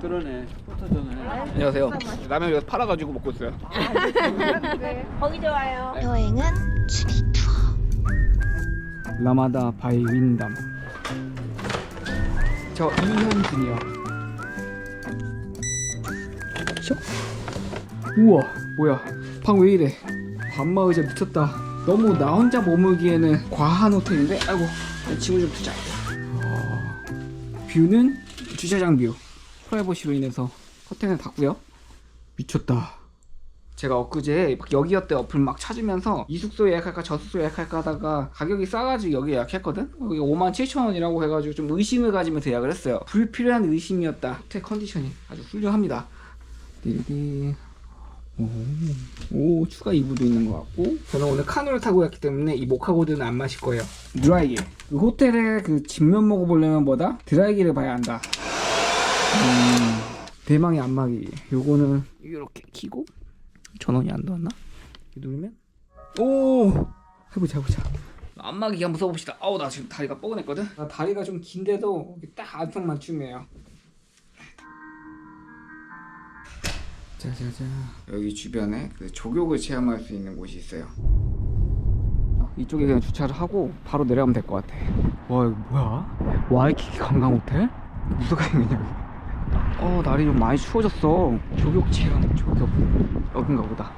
그러네. 포토존을. 안녕하세요. 라면 여기서 팔아가지고 먹고 있어요. 거기 좋아요. 여행은 추리 투어. 라마다 바이 윈담. 저 이현준이요. 쇼? 우와, 뭐야? 방 왜 이래? 밤마 의자 미쳤다. 너무 나 혼자 머물기에는 과한 호텔인데? 아이고, 내 친구 좀 두자. 어, 뷰는 주차장 뷰. 프라이버시로 인해서 커튼을 닫고요. 미쳤다. 제가 엊그제 막 여기였대 어플 막 찾으면서 이 숙소 예약할까 저 숙소 예약할까 하다가 가격이 싸가지고 여기 예약했거든? 여기 5만 7천 원이라고 해가지고 좀 의심을 가지면서 예약을 했어요 불필요한 의심이었다 호텔 컨디션이 아주 훌륭합니다 띠리디 오, 오 추가 이불도 있는 것 같고 저는 오늘 카누를 타고 갔기 때문에 이 모카고드는 안 마실 거예요 드라이기 그 호텔의 그 집면 먹어보려면 뭐다? 드라이기를 봐야 한다 음, 대망의 안마기. 요거는 이렇게 키고 전원이 안? 이거 누르면? 오! 해보자 해보자. 안마기 한번 써봅시다. 아우 나 지금 다리가 뻐근했거든. 나 다리가 좀 긴데도 딱 안쪽 맞춤이에요. 자자자. 여기 주변에 그 조격을 체험할 수 있는 곳이 있어요. 이쪽에 그냥 주차를 하고 바로 내려가면 될 것 같아. 와 이거 뭐야? 와이키키 관광 호텔? 무슨 가격이냐 어 날이 좀 많이 추워졌어. 조격 체험. 조격. 여긴가 보다.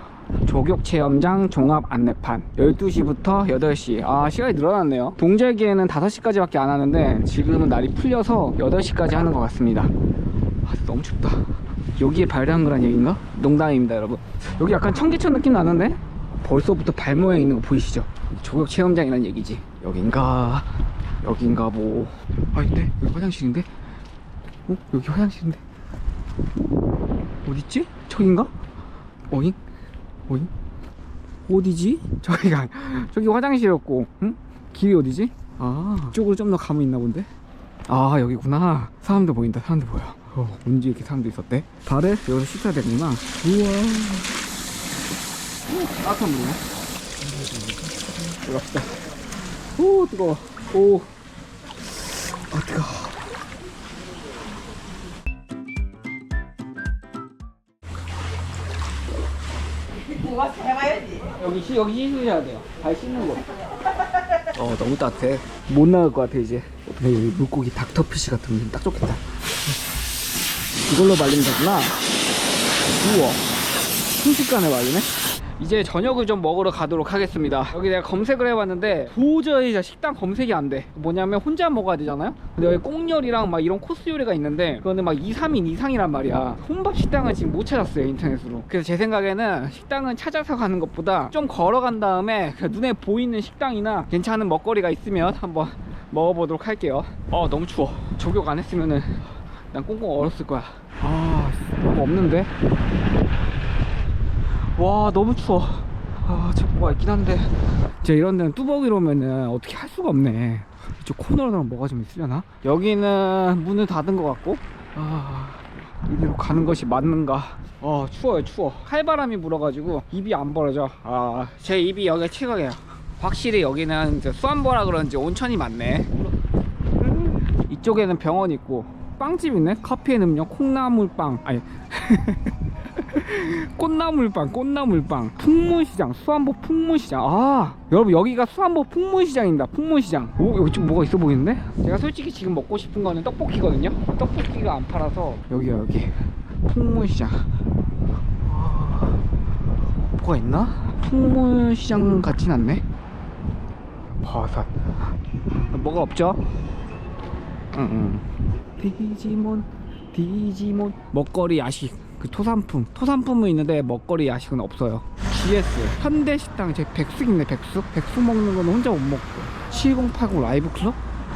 조격 체험장 종합 안내판. 12시부터 8시. 아 시간이 늘어났네요. 동절기에는 5시까지 밖에 안 하는데 지금은 날이 풀려서 8시까지 하는 것 같습니다. 아 너무 춥다. 여기에 발대한 거란 얘기인가? 농담입니다 여러분. 여기 약간 청계천 느낌 나는데? 벌써부터 발 모양 있는 거 보이시죠? 조격 체험장이란 얘기지. 여긴가? 여긴가 뭐? 아닌데 여기 화장실인데? 어? 여기 화장실인데? 어딨지? 저긴가? 어잉? 어잉? 어디지? 저기가 저기 화장실이었고 응? 길이 어디지? 아 이쪽으로 좀 더 가면 있나 본데? 아 여기구나 사람들 보인다 사람들 보여 어, 언제 이렇게 사람들 있었대? 발을 여기서 씻어야 되는구나 우와 오, 따뜻한 물이네 들어갑시다 오 뜨거워 오 아 뜨거워 여기 시 여기 씻으셔야 돼요. 발 씻는 곳. 어 너무 따뜻해. 못 나갈 것 같아 이제. 근데 여기 물고기 닥터피쉬 같은 거딱 좋겠다. 이걸로 말리면 되구나. 우와. 순식간에 말리네. 이제 저녁을 좀 먹으러 가도록 하겠습니다. 여기 내가 검색을 해봤는데 도저히 식당 검색이 안 돼. 뭐냐면 혼자 먹어야 되잖아요. 근데 여기 꽁요리랑 막 이런 코스 요리가 있는데 그거는 막 2, 3인 이상이란 말이야. 혼밥 식당은 지금 못 찾았어요 인터넷으로. 그래서 제 생각에는 식당은 찾아서 가는 것보다 좀 걸어간 다음에 그 눈에 보이는 식당이나 괜찮은 먹거리가 있으면 한번 먹어보도록 할게요. 어 너무 추워. 조격 안 했으면은 난 꽁꽁 얼었을 거야. 아 너무 없는데. 와 너무 추워. 아 진짜 뭐가 있긴 한데. 제가 이런 데는 뚜벅이로 오면은 어떻게 할 수가 없네. 이쪽 코너랑 뭐가 좀 있으려나? 여기는 문을 닫은 것 같고. 아 이리로 가는 것이 맞는가? 어 추워요 추워. 칼바람이 불어가지고 입이 안 벌어져. 아제 입이 여기가 최악이에요. 확실히 여기는 수안보라 그런지 온천이 많네. 이쪽에는 병원 있고 빵집 있네? 커피앤 음료 콩나물빵. 아니 꽃나물빵 꽃나물빵. 풍문시장 수안보 풍문시장. 아 여러분 여기가 수안보 풍문시장입니다 풍문시장. 오 여기 좀 뭐가 있어 보이는데? 제가 솔직히 지금 먹고 싶은 거는 떡볶이거든요. 떡볶이가 안 팔아서 여기야 여기. 풍문시장. 아, 뭐가 있나? 풍문시장 같진 않네. 버섯 뭐가 없죠? 응응. 디지몬 디지몬. 먹거리 야식 그 토산품. 토산품은 있는데 먹거리 야식은 없어요. GS. 현대식당. 제 백숙 있네 백숙. 백숙 먹는 거는 혼자 못 먹고. 7080 라이브 클럽?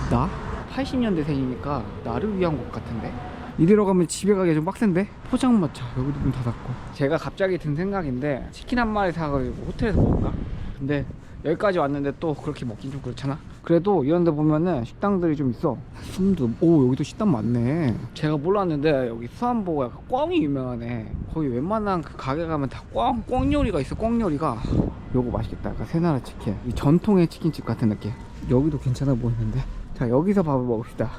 나? 80년대생이니까 나를 위한 곳 같은데? 이대로 가면 집에 가기 좀 빡센데? 포장마차. 여기도 문 닫았고. 제가 갑자기 든 생각인데 치킨 한 마리 사가지고 호텔에서 먹을까? 근데 여기까지 왔는데 또 그렇게 먹긴 좀 그렇잖아 그래도 이런 데 보면은 식당들이 좀 있어. 순두 오 여기도 식당 많네. 제가 몰랐는데 여기 수안보가 약간 꽝이 유명하네. 거기 웬만한 그 가게 가면 다 꽝, 꽝 요리가 있어 꽝 요리가. 요거 맛있겠다. 약간 새나라 치킨. 이 전통의 치킨집 같은 느낌. 여기도 괜찮아 보이는데? 자 여기서 밥을 먹읍시다.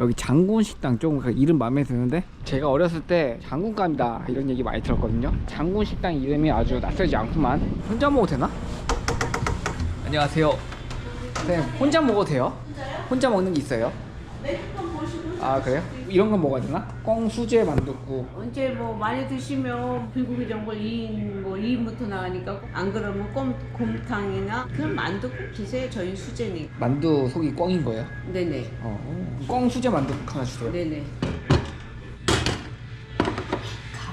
여기 장군 식당 조금 그 이름 마음에 드는데? 제가 어렸을 때 장군감이다 이런 얘기 많이 들었거든요. 장군 식당 이름이 아주 낯설지 않구만. 혼자 먹어도 되나? 안녕하세요. 네, 혼자 먹어도 돼요? 혼자 먹는 게 있어요? 아 그래요? 이런 거 먹어야 되나? 꽁 수제 만둣국 언제 뭐 많이 드시면 불고기 전골 2인 뭐 2인부터 나가니까 안 그러면 꼼 곰탕이나 그런 만두국 드세요. 저희 수제니. 만두 속이 꽁인 거예요? 네네. 어, 꽁 수제 만둣국 하나 주세요. 네네.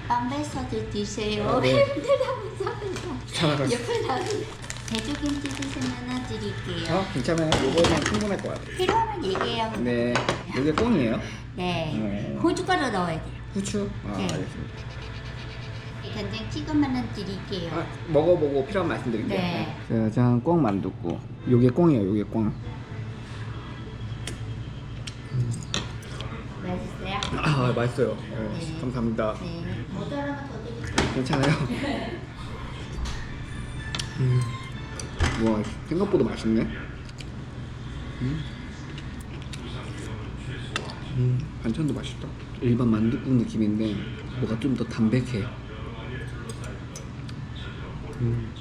가방 뺏어도 드세요. 아, 네. 힘들다면서 괜찮아요. 옆에 나는 돼지김치 드시면 하나 드릴게요. 어, 괜찮아요. 요거는 충분할 것 같아요. 필요하면 얘기해요. 네, 이게 꽁이에요? 네. 네. 고춧가루 넣어야 돼요. 후추? 아, 네. 알겠습니다. 간장 찍으면 하나 드릴게요. 아, 먹어보고 필요한 말씀 드릴게요. 네. 짜잔, 꽁 만둣국. 요게 꽁이에요, 요게 꽁. 맛있어요? 아, 맛있어요. 어, 네. 감사합니다. 네. 모자라면 더 드릴게요. 괜찮아요. 음. 와, 생각보다 맛있네. 음. 음, 반찬도 맛있다. 일반 만둣국 느낌인데 뭐가 좀 더 담백해. 음.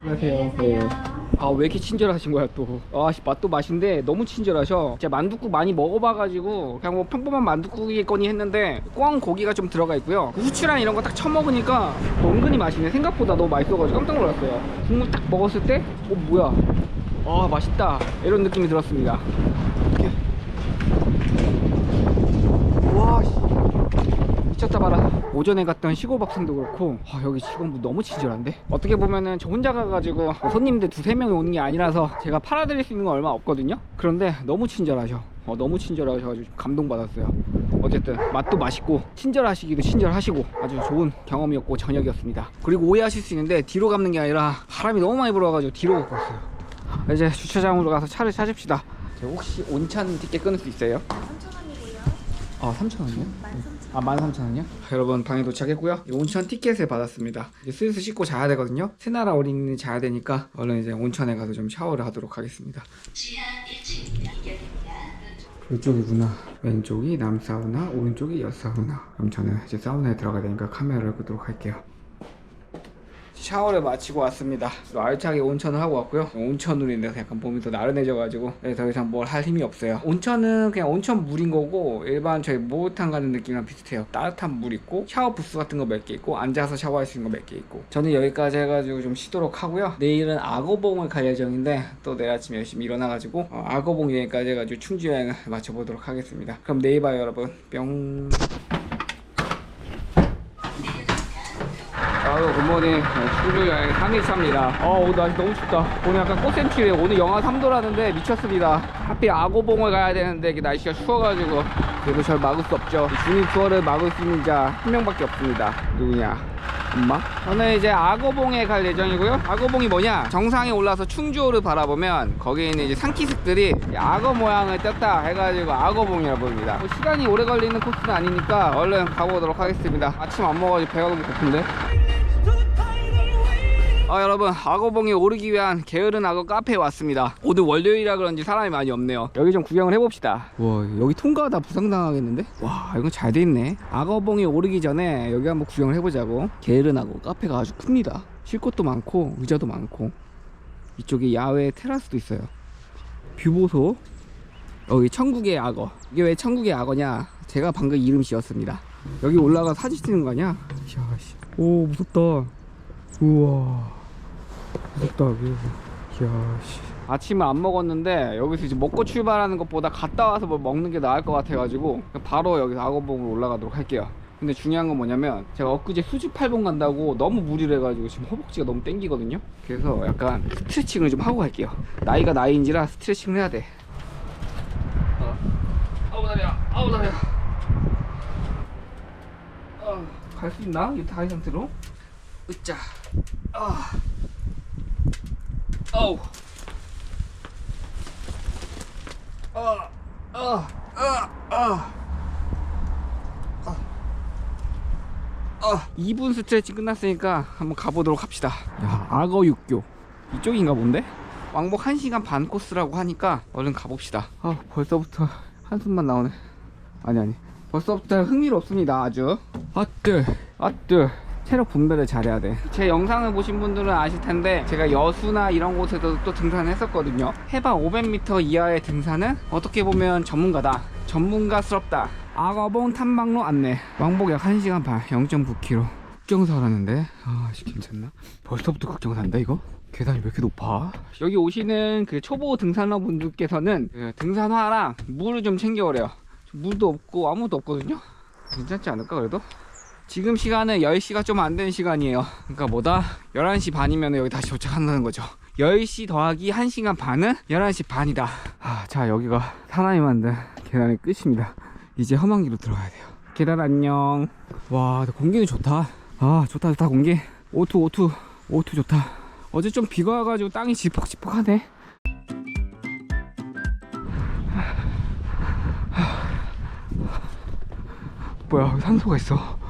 안녕하세요. 네. 아 왜 이렇게 친절하신 거야 또? 아씨 맛도 맛인데 너무 친절하셔. 제가 만둣국 많이 먹어봐가지고 그냥 뭐 평범한 만둣국이겠거니 했는데 꽝 고기가 좀 들어가 있고요. 그 후추랑 이런 거 딱 쳐먹으니까 은근히 맛있네. 생각보다 너무 맛있어가지고 깜짝 놀랐어요. 국물 딱 먹었을 때, 어 뭐야? 아 맛있다 이런 느낌이 들었습니다. 이렇게. 와 씨. 봐라. 오전에 갔던 시골 밥상도 그렇고 아, 여기 직원분 너무 친절한데? 어떻게 보면은 저 혼자 가가지고 손님들 두세 명이 오는 게 아니라서 제가 팔아드릴 수 있는 건 얼마 없거든요? 그런데 너무 친절하셔. 어, 너무 친절하셔가지고 좀 감동받았어요. 어쨌든 맛도 맛있고 친절하시기도 친절하시고 아주 좋은 경험이었고 저녁이었습니다. 그리고 오해하실 수 있는데 뒤로 감는 게 아니라 바람이 너무 많이 불어가지고 뒤로 왔어요. 이제 주차장으로 가서 차를 찾읍시다. 혹시 온찬 티켓 끊을 수 있어요? 아, 3,000원이요? 아, 13,000원이요? 여러분, 방에 도착했고요. 이 온천 티켓을 받았습니다. 이제 슬슬 씻고 자야 되거든요. 새나라 어린이는 자야 되니까 얼른 이제 온천에 가서 좀 샤워를 하도록 하겠습니다. 이쪽이구나. 왼쪽이 남사우나, 오른쪽이 여사우나. 그럼 저는 이제 사우나에 들어가야 되니까 카메라를 끄도록 할게요. 샤워를 마치고 왔습니다. 또 알차게 온천을 하고 왔고요. 온천으로 인해서 약간 몸이 더 나른해져가지고 네, 더 이상 뭘 할 힘이 없어요. 온천은 그냥 온천 물인 거고 일반 저희 목욕탕 가는 느낌이랑 비슷해요. 따뜻한 물 있고 샤워 부스 같은 거 몇 개 있고 앉아서 샤워할 수 있는 거 몇 개 있고 저는 여기까지 해가지고 좀 쉬도록 하고요. 내일은 악어봉을 갈 예정인데 또 내일 아침 열심히 일어나가지고 어, 악어봉 여행까지 해가지고 충주 여행을 마쳐보도록 하겠습니다. 그럼 내일 봐요 여러분. 뿅. 굿모닝 충주 여행 3일차입니다. 어 오늘 날씨 너무 춥다. 오늘 약간 꽃샘추위에 오늘 영하 3도라는데 미쳤습니다. 하필 악어봉을 가야 되는데 이게 날씨가 추워가지고 그래도 절 막을 수 없죠. 이 중립 투어를 막을 수 있는 자 한 명밖에 없습니다. 누구냐? 엄마? 저는 이제 악어봉에 갈 예정이고요. 악어봉이 뭐냐? 정상에 올라서 충주호를 바라보면 거기에 있는 이제 산기슭들이 악어 모양을 떴다 해가지고 악어봉이라고 부릅니다. 뭐 시간이 오래 걸리는 코스는 아니니까 얼른 가보도록 하겠습니다. 아침 안 먹어가지고 배가 너무 고픈데 아 여러분 악어봉에 오르기 위한 게으른 악어 카페에 왔습니다. 오늘 월요일이라 그런지 사람이 많이 없네요. 여기 좀 구경을 해봅시다. 와 여기 통과하다 부상당하겠는데? 와 이거 잘 돼있네. 악어봉에 오르기 전에 여기 한번 구경을 해보자고. 게으른 악어 카페가 아주 큽니다. 쉴 곳도 많고 의자도 많고. 이쪽에 야외 테라스도 있어요. 뷰 보소? 여기 천국의 악어. 이게 왜 천국의 악어냐? 제가 방금 이름 지었습니다. 여기 올라가 사진 찍는 거 아니야? 이야, 씨. 오 무섭다. 우와 무섭다 여기. 이야 씨. 아침을 안 먹었는데 여기서 이제 먹고 출발하는 것보다 갔다 와서 뭐 먹는 게 나을 것 같아가지고 바로 여기서 악어봉으로 올라가도록 할게요. 근데 중요한 건 뭐냐면 제가 엊그제 8번 간다고 너무 무리를 해가지고 지금 허벅지가 너무 땡기거든요. 그래서 약간 스트레칭을 좀 하고 갈게요. 나이가 나이인지라 스트레칭을 해야 돼. 어. 아우 다리야. 아우 다리야. 어, 갈수 있나? 이 다리 상태로? 으짜. 아. 어 우 아, 아, 아, 아. 아, 2분 스트레칭 끝났으니까 한번 가보도록 합시다. 야, 악어 육교. 이쪽인가 본데? 왕복 1시간 반 코스라고 하니까 얼른 가봅시다 아 벌써부터 한숨만 나오네 아니 아니 벌써부터 흥미롭습니다 아주 아뜨 아뜨 체력 분배를 잘해야 돼 제 영상을 보신 분들은 아실 텐데 제가 여수나 이런 곳에서 또 등산을 했었거든요. 해발 500m 이하의 등산은 어떻게 보면 전문가다. 전문가스럽다. 악어봉 탐방로 안내. 왕복 약 1시간 반. 0.9km 극경사라는데? 아씨 괜찮나? 벌써부터 극경사인데 이거? 계단이 왜 이렇게 높아? 여기 오시는 그 초보 등산러 분들께서는 그 등산화랑 물을 좀 챙겨오래요. 물도 없고 아무도 없거든요? 괜찮지 않을까 그래도? 지금 시간은 10시가 좀안 되는 시간이에요. 그러니까 뭐다? 11시 반이면 여기 다시 도착한다는 거죠. 10시 더하기 1시간 반은 11시 반이다. 아, 자 여기가 사나이 만든 계단의 끝입니다. 이제 험한 길로 들어가야 돼요. 계단 안녕. 와 공기는 좋다. 아 좋다 좋다 공기. 오투 오투. 오투 좋다. 어제 좀 비가 와가지고 땅이 지퍽지퍽하네. 뭐야 산소가 있어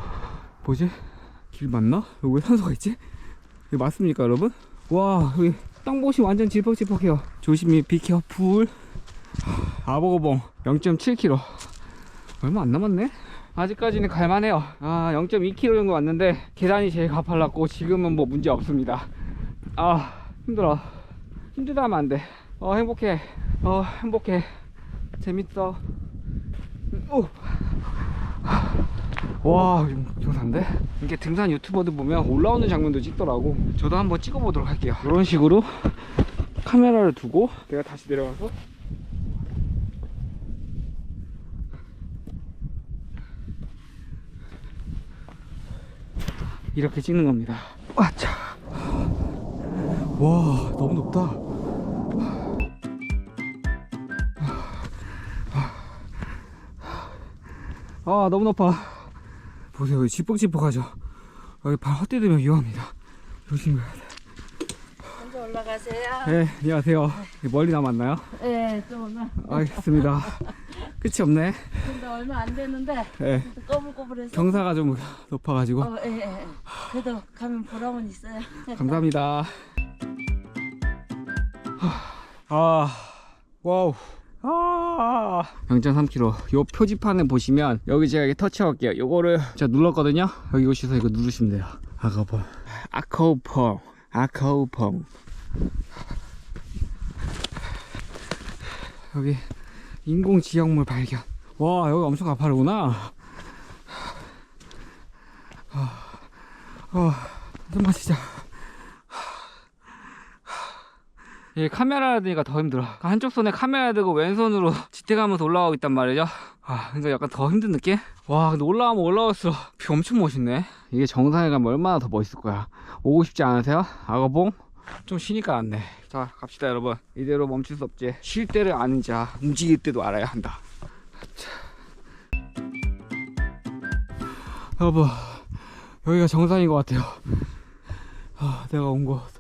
뭐지? 길 맞나? 여기 왜 산소가 있지? 이거 맞습니까 여러분? 와 여기 땅봇이 완전 질퍽질퍽해요. 조심히 비켜 풀 아보고봉 0.7km 얼마 안 남았네? 아직까지는 갈만해요. 아 0.2km 정도 왔는데 계단이 제일 가팔랐고 지금은 뭐 문제 없습니다. 아 힘들어. 힘들다 하면 안돼. 어 행복해. 어 행복해. 재밌어. 오. 와 등산데? 이게 등산 유튜버들 보면 올라오는 장면도 찍더라고. 저도 한번 찍어보도록 할게요. 이런 식으로 카메라를 두고 내가 다시 내려가서. 이렇게 찍는 겁니다. 와차. 와 너무 높다. 아 너무 높아 보세요 여기 지뻑지뻑하죠 여기 발 헛디디면 위험합니다 조심해야 돼 먼저 올라가세요. 네, 안녕하세요 멀리 남았나요? 네, 좀 얼마, 알겠습니다 끝이 없네 근데 얼마 안 됐는데 네, 꼬불꼬불해서. 경사가 좀 높아가지고 어, 예, 예. 그래도 가면 보람은 있어요. 감사합니다. 아, 와우. 아, 0.3km. 요 표지판을 보시면 여기 제가 이렇게 터치할게요. 요거를 제가 눌렀거든요. 여기 오셔서 이거 누르시면 돼요. 아까봉. 아카우펑. 아카우펑. 여기 인공 지형물 발견. 와, 여기 엄청 가파르구나. 아, 좀 마시자. 예, 카메라 드니까 더 힘들어. 한쪽 손에 카메라 들고 왼손으로 지탱하면서 올라가고 있단 말이죠. 아, 그러니까 약간 더 힘든 느낌? 와, 근데 올라가면 올라갈수록 뷰 엄청 멋있네. 이게 정상에 가면 얼마나 더 멋있을 거야. 오고 싶지 않으세요? 악어봉? 좀 쉬니까 안 돼. 자, 갑시다, 여러분. 이대로 멈출 수 없지. 쉴 때를 아는 자, 움직일 때도 알아야 한다. 자. 여러분, 여기가 정상인 것 같아요. 아, 내가 온 곳.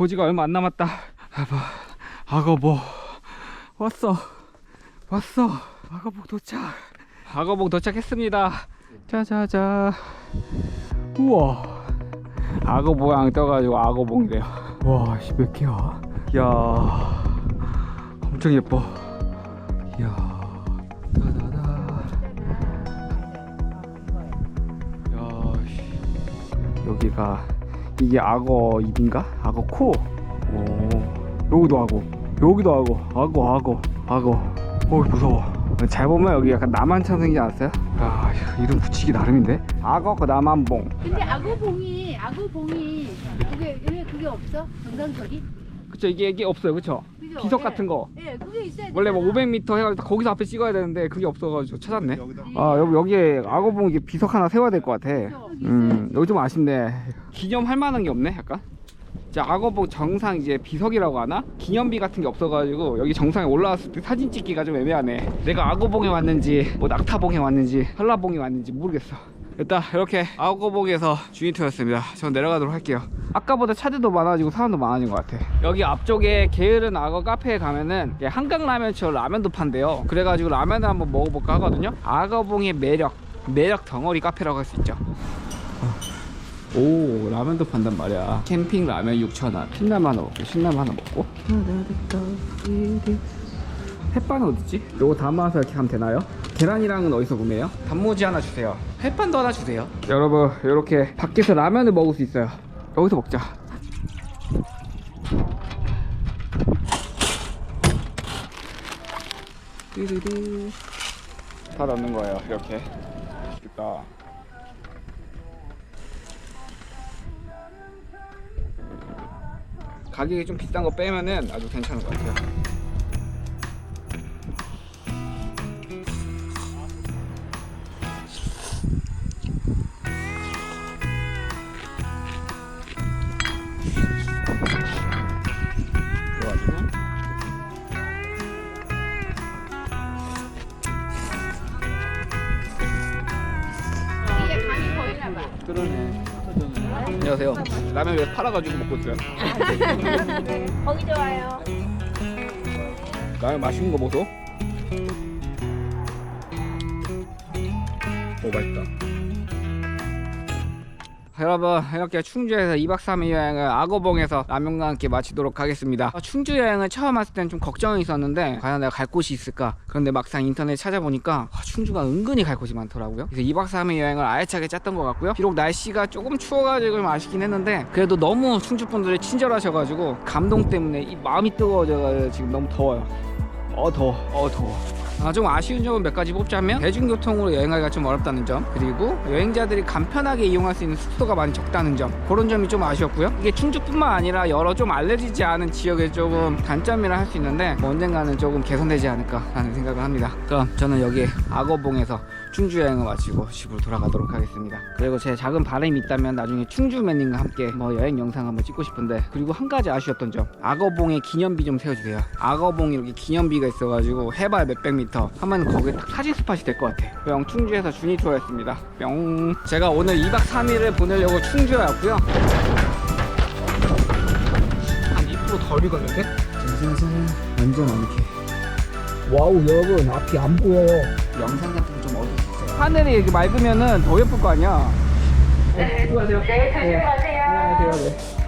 고지가 얼마 안 남았다. 아봐, 악어보 왔어, 왔어. 악어복 도착. 악어복 도착했습니다. 짜자자. 우와. 악어 모양 떠가지고 악어봉이래요. 와, 씨, 몇 개야? 이야, 엄청 예뻐. 이야, 따다다. 야, 씨. 여기가 이게 악어 입인가? 악어 코. 오, 여기도 악어. 여기도 악어. 악어, 악어, 악어. 어, 무서워. 잘 보면 여기 약간 남한처럼 생기지 않았어요? 야, 이름 붙이기 나름인데? 악어 그 남한봉. 근데 악어봉이 악어봉이 그게 왜 그게 없어? 정상석이? 그쵸, 이게, 이게 없어요. 그쵸? 그죠? 비석 예. 같은 거. 예, 그게 있어야 원래 뭐 되잖아. 500m 해가지고 거기서 앞에 찍어야 되는데 그게 없어가지고 찾았네. 아 여기 여기에 악어봉 이게 비석 하나 세워야 될 것 같아. 음 여기 좀 아쉽네. 기념할 만한 게 없네 약간. 자 악어봉 정상 이제 비석이라고 하나? 기념비 같은 게 없어가지고 여기 정상에 올라왔을 때 사진 찍기가 좀 애매하네. 내가 악어봉에 왔는지 뭐 낙타봉에 왔는지 한라봉에 왔는지 모르겠어. 일단 이렇게 악어봉에서 주인투였습니다. 전 내려가도록 할게요. 아까보다 차들도 많아지고 사람도 많아진 것 같아. 여기 앞쪽에 게으른 악어 카페에 가면은 한강라면처럼 라면도 판대요. 그래가지고 라면을 한번 먹어볼까 하거든요. 악어봉의 매력, 매력 덩어리 카페라고 할 수 있죠. 오 라면도 판단 말이야. 캠핑 라면 6,000원. 신라면 하나 먹고. 신라면 하나 먹고 햇반은 어딨지? 요거 담아서 이렇게 하면 되나요? 계란이랑은 어디서 구매해요? 단무지 하나 주세요. 햇반도 하나 주세요. 여러분 이렇게 밖에서 라면을 먹을 수 있어요. 여기서 먹자. 다 넣는 거예요 이렇게. 맛있겠다 가격이 좀 비싼 거 빼면은 아주 괜찮을 것 같아요. 그러네. 안녕하세요. 라면 왜 팔아가지고 먹고 있어요. 거기 좋아요. 라면 맛있는 거 보소 오 맛있다 여러분 이렇게 충주에서 2박 3일 여행을 악어봉에서 라면과 함께 마치도록 하겠습니다. 어, 충주 여행을 처음 왔을 땐 좀 걱정이 있었는데 과연 내가 갈 곳이 있을까? 그런데 막상 인터넷 찾아보니까 아, 충주가 은근히 갈 곳이 많더라고요. 그래서 2박 3일 여행을 알차게 짰던 것 같고요. 비록 날씨가 조금 추워가지고 좀 아쉽긴 했는데 그래도 너무 충주 분들이 친절하셔가지고 감동 때문에 이 마음이 뜨거워져가지고 지금 너무 더워요. 어 더워. 어 더워 아, 좀 아쉬운 점은 몇 가지 뽑자면 대중교통으로 여행하기가 좀 어렵다는 점 그리고 여행자들이 간편하게 이용할 수 있는 숙소가 많이 적다는 점 그런 점이 좀 아쉬웠고요. 이게 충주뿐만 아니라 여러 좀 알려지지 않은 지역에 조금 단점이라 할 수 있는데 뭐 언젠가는 조금 개선되지 않을까 라는 생각을 합니다. 그럼 저는 여기 악어봉에서 충주 여행을 마치고 집으로 돌아가도록 하겠습니다. 그리고 제 작은 바람이 있다면 나중에 충주맨님과 함께 뭐 여행 영상 한번 찍고 싶은데 그리고 한 가지 아쉬웠던 점. 악어봉에 기념비 좀 세워주세요. 악어봉 이렇게 기념비가 있어가지고 해발 몇백 미터 하면 거기 딱 사진 스팟이 될 것 같아 뿅 충주에서 준이 투어였습니다. 뿅. 제가 오늘 2박 3일을 보내려고 충주에 왔고요. 한 2%덜 익었는데? 짜자잔 완전 많게. 와우 여러분 앞이 안 보여요. 영상 같은 거 하늘이 이렇게 맑으면은 더 예쁠 거 아니야. 네 수고하세요. 네 조심하세요. 안녕하세요. 네.